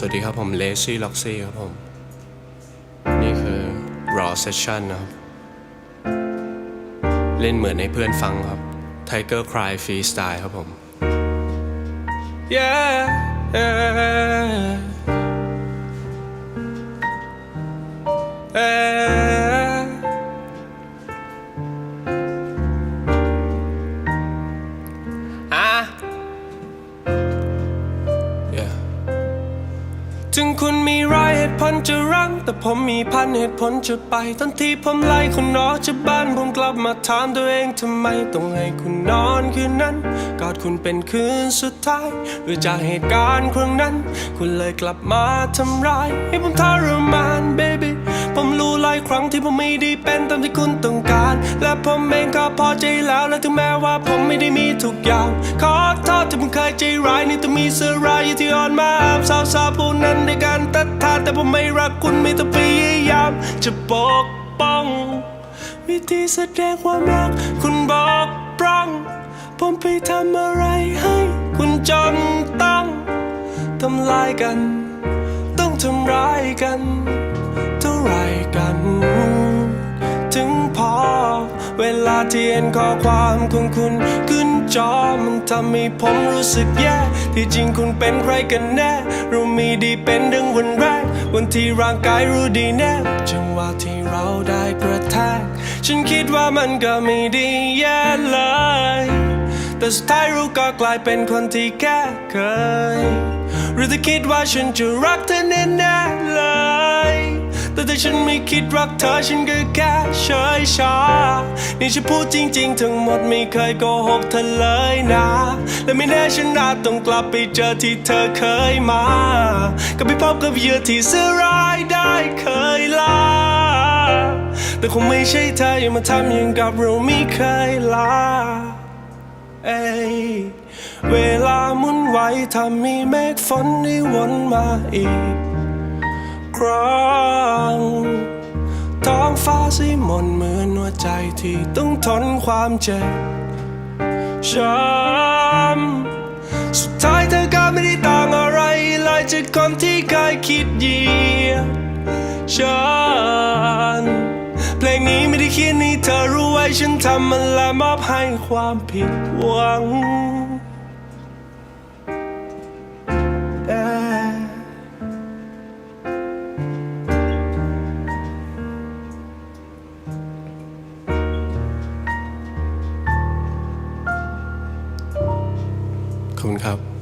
สวัสดีครับผมเลซี่ล็อกซี่ครับผม นี่คือ Raw Session นะครับ เล่นเหมือนให้เพื่อนฟังครับ Tiger Cry Freestyle ครับผม Yeah yeah. ถึงคุณมีร้อยเหตุผลจะรักแต่ผมมีพันเหตุผลจะไปตอนที่ผมไล่คุณออกจากบ้านผมกลับมาถามตัวเองทำไมต้องให้คุณนอนคืนนั้น กอดคุณเป็นคืนสุดท้ายหรือจากเหตุการณ์ครั้งนั้น คุณเลยกลับมาทำร้ายให้ผมทรมาน baby ผมรู้หลายครั้งที่ผมไม่ได้เป็นตามที่คุณต้องการ และผมเองก็พอใจแล้วและถึงแม้ว่าผมไม่ได้มีทุกอย่าง ขอโทษที่ผมเคยใจร้ายนี่ต้องมีเสื้อรายที่อ่อนมาอ้ามสาวสาวผู้นั้นในการตัดทานแต่ผมไม่รักคุณไม่ต้องพยายาม จะปกป้อง วิธีแสดงความรัก คุณบอกปร่องผมไปทำอะไรให้ คุณจนต้องทำลายกัน ต้องทำร้ายกัน เท่าไรกัน ถึงพอ เวลาที่เห็นข้อความของคุณขึ้น จอมันทำให้ผมรู้สึกแย่ที่จริงคุณเป็นใครกันแน่เรามีดีเป็นดังวันแรก วันที่ร่างกายรู้ดีแน่จังหวะที่เราได้กระแทกฉันคิดว่ามันก็ไม่ดีแย่เลย แต่สุดท้ายเราก็กลายเป็นคนที่แค่เคย หรือถ้าคิดว่าฉันจะรักเธอแน่ๆ ฉันไม่คิดรักเธอฉันก็แค่เฉยชา นี่ฉันพูดจริง ๆ ทั้งหมดไม่เคยโกหกเธอเลยนะ และไม่แน่ฉันอาจต้องกลับไปเจอที่เธอเคยมา ก็ไปพบกับเหยื่อที่เสื่อร้ายได้เคยลา แต่คงไม่ใช่เธออย่ามาทำอย่างกับเราไม่เคยลาเอ้ยเวลามุนไหวทำให้เมฆฝนได้วนมาอีก ครั้ง ท้องฟ้าสีมนเหมือนหัวใจที่ต้องทนความเจ็บช้ำสุดท้ายเธอก็ไม่ได้ต่างอะไรเลยจากคนที่เคยคิดเยียดฉันเพลงนี้ไม่ได้เขียนให้เธอรู้ไว้ฉันทำมันและมอบให้ความผิดหวัง ขอบคุณครับ